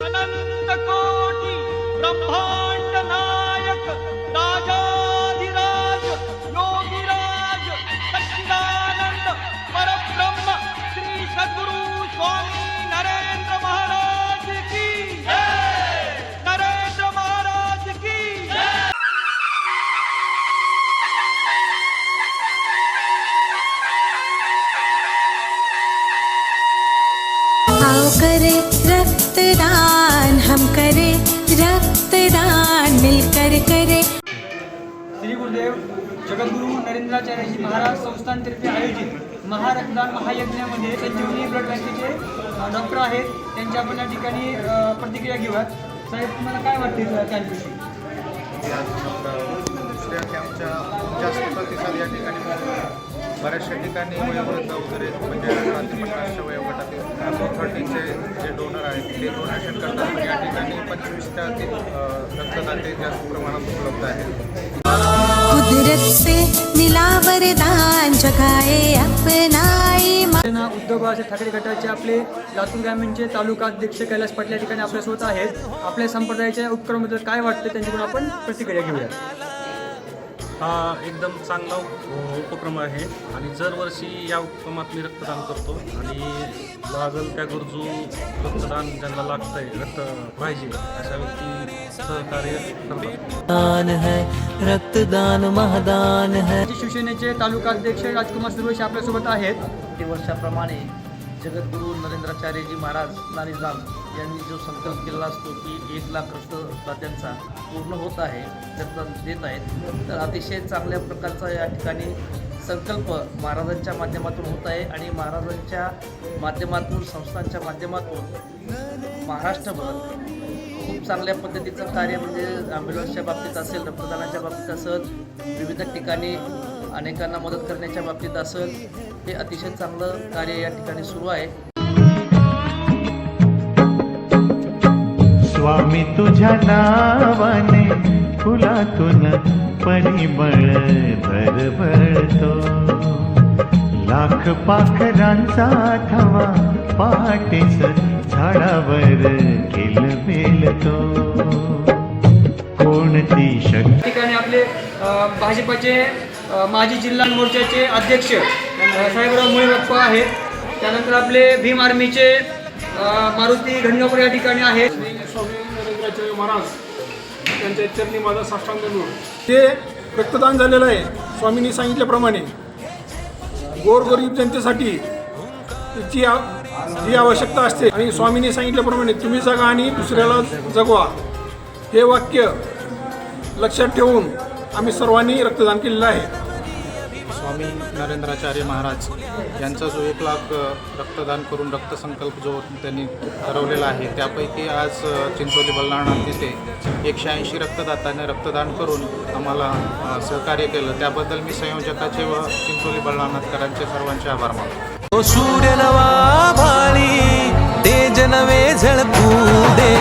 अनन्तकोटि ब्रह्मा आओ करे रक्तदान हम करे रक्तदान मिलकर करे श्री गुरुदेव जगद्गुरू नरेंद्राचार्यजी महाराज संस्थानतर्फे आयोजित महारक्तदान महायज्ञामध्ये संजीवनी ब्लड बँकेचे डॉक्टर आहेत. त्यांच्या आपण या ठिकाणी प्रतिक्रिया घेऊयात. साहेब तुम्हाला काय वाटते या कॅम्पविषयी दुसऱ्या कॅम्पच्या जास्त प्रतिसाद या ठिकाणी. बऱ्याचशा ठिकाणी वयोवृद्ध वगैरे म्हणजे ते डोनेशन करतात. पण या ठिकाणी पंचवीस ते अधिक अ, रक्तदाते जास्त प्रमाणात उपलब्ध आहेत. कुदरत से मिला वरदान जगाए अपनाई सेना उद्धव बाळासाहेब ठाकरे गटाचे आपले लातूर ग्रामीणचे तालुका अध्यक्ष कैलास पाटील या ठिकाणी आपल्यासोबत आहेत. आपल्या संप्रदायाच्या उपक्रमाबद्दल काय वाटतं त्यांच्याकडून आपण प्रतिक्रिया घेऊया. हा एकदम चांगला उप- उपक्रम आहे. आणि दरवर्षी या उपक्रमात मी रक्तदान करतो. आणि लागल त्या गरजू रक्तदान ज्यांना लागतंय रक्त पाहिजे अशा व्यक्ती सहकार्य है रक्तदान महादान है। शिवसेनेचे तालुका अध्यक्ष राजकुमार सुरवशी आपल्यासोबत आहेत. वर्षाप्रमाणे जगद्गुरू नरेंद्राचार्यजी महाराज नारीजाम यांनी जो संकल्प केलेला असतो की एक लाख रक्तदात्यांचा पूर्ण होत आहे रक्तदान देत आहेत तर अतिशय चांगल्या प्रकारचा या ठिकाणी संकल्प महाराजांच्या माध्यमातून होत आहे आणि महाराजांच्या माध्यमातून संस्थांच्या माध्यमातून महाराष्ट्रभर खूप चांगल्या पद्धतीचं कार्य म्हणजे ॲम्ब्युलन्सच्या बाबतीत असेल रक्तदानाच्या बाबतीत असेल विविध ठिकाणी अनेकांना मदत करण्याच्या बाबतीत असेल हे अतिशय चांगलं कार्य या ठिकाणी सुरू आहे. स्वामी तुझ्या नावाने फुलातून परिबळ भरभरतो लाख पाखरांचा थवा पहाटेच किलबिलतो कोणती शक्ती? ठिकाणी आपले भाजपचे माजी जिल्हा मोर्चाचे अध्यक्ष साहेबराव मुळे बाप्पा आहेत. त्यानंतर आपले भीम आर्मीचे मारुती घनगापूर या ठिकाणी आहेत. स्वामी नरेंद्राचार्य महाराज त्यांच्या चरणी माझा साष्टांग. ते रक्तदान झालेलं आहे स्वामींनी सांगितल्याप्रमाणे. गोरगरीब जनतेसाठी जी ही आवश्यकता असते. आणि स्वामींनी सांगितल्याप्रमाणे तुम्ही जगा आणि दुसऱ्याला जगवा. हे वाक्य लक्षात ठेवून आम्ही सर्वांनी रक्तदान केलेलं आहे. स्वामी नरेंद्राचार्य महाराज यांचा जो एक लाख रक्तदान करून रक्तसंकल्प जो त्यांनी ठरवलेला आहे त्यापैकी आज चिंचोली बलनाळा तिथे एकशे ऐंशी रक्तदात्याने रक्तदान करून आम्हाला सहकार्य केलं. त्याबद्दल मी संयोजकाचे व चिंचोली बलनाथकरांचे सर्वांचे आभार मानतो. तो सूर्य नवा भाळी तेज नवे झळकू दे.